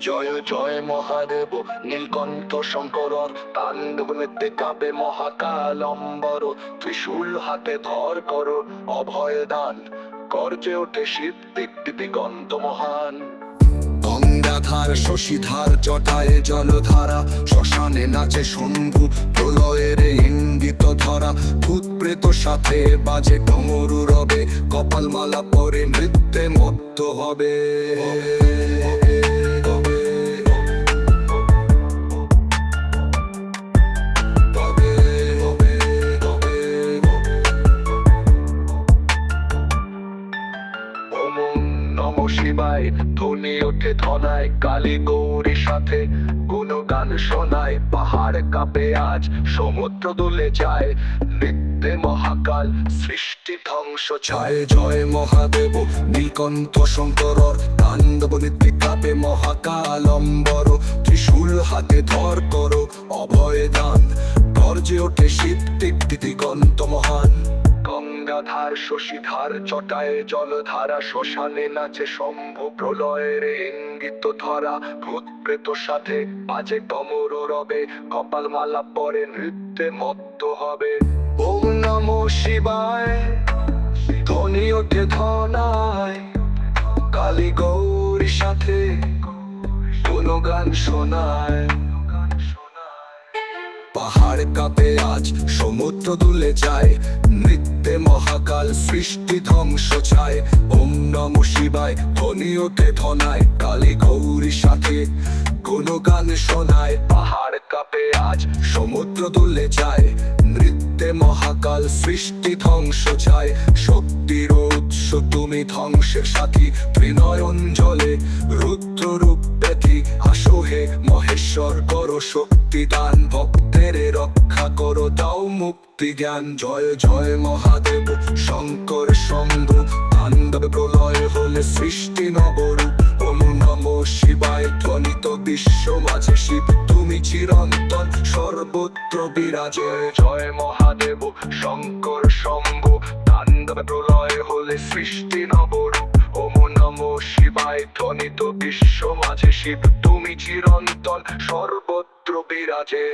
জয় জয় মহাদেব, নীলকণ্ঠ শঙ্কর তাণ্ডব নৃত্যে ত্রিশূল হাতে ধর করো অভয় দান ওঠে শিব দিগন্ত মহান। শশীধার, জটায় জলধারা, শ্মশানে নাচে শম্ভু, প্রলয়ের ইঙ্গিত ধরা ভূত প্রেত সাথে বাজে ডমরু রবে, কপালমালা পরে নৃত্যে মত্ত হবে। নম শিবায় ধ্বনি ওঠে ধনায় কালী গৌরীর সাথে গুণগান শোনায়। পাহাড় কাঁপে আজ, সমুদ্র দুলে যায়। নৃত্যে মহাকাল, সৃষ্টি ধ্বংস ছায়। জয় মহাদেব, নীলকণ্ঠ শঙ্কর তাণ্ডব নৃত্যে কাঁপে মহাকাল অম্বর। ত্রিশূল হাতে ধর করো, অভয় দান গর্জে ওঠে শিব দীপ্তি দিগন্ত মহান গঙ্গাধার শশীধার চটায় জলধারা শ্মশানে নাচে শম্ভু প্রলয়ের ইঙ্গিত ধরা, ভূত প্রেত সাথে বাজে কমর রবে, কপালমালা পরে নৃত্যে মত্ত হবে। ওম নমো শিবায়, ধ্বনি ওঠে ধনায়, কালী গৌরীর সাথে কোনো গান শোনায়। পাহাড় কাঁপে আজ, সমুদ্র দুলে যায় মহাকাল সৃষ্টি ধ্বংস চায়। ওম নম শিবায় ওঠে ধনায়, কালী গৌরীর সাথে কোন গান শোনায়। পাহাড় কাপে আজ, সমুদ্র দুলে যায়। নৃত্যে মহাকাল সৃষ্টি ধ্বংস চায়। শক্তির উৎস তুমি ধ্বংসের সাথী, ত্রিনয়ন জলে রুদ্র রূপ ব্যথি আসো হে মহেশ্বর, করো শক্তি দান ভক্তের রক্ষা করো, দাও মুক্তি জ্ঞান। জয় জয় মহাদেব, শঙ্কর শম্ভ। তাণ্ডব প্রলয় হলে সৃষ্টি ওম নম শিবায়, ধ্বনিত বিশ্ব মাঝে শিব। তুমি চিরন্তন, সর্বত্র বিরাজে জয় মহাদেব, শঙ্কর শম্ভ। তাণ্ডব প্রলয় হলে সৃষ্টি নবরূপ। নম শিবায় ধ্বনিত বিশ্ব মাঝে শিব তুমি চিরন্তন সর্বত্র বিরাজে।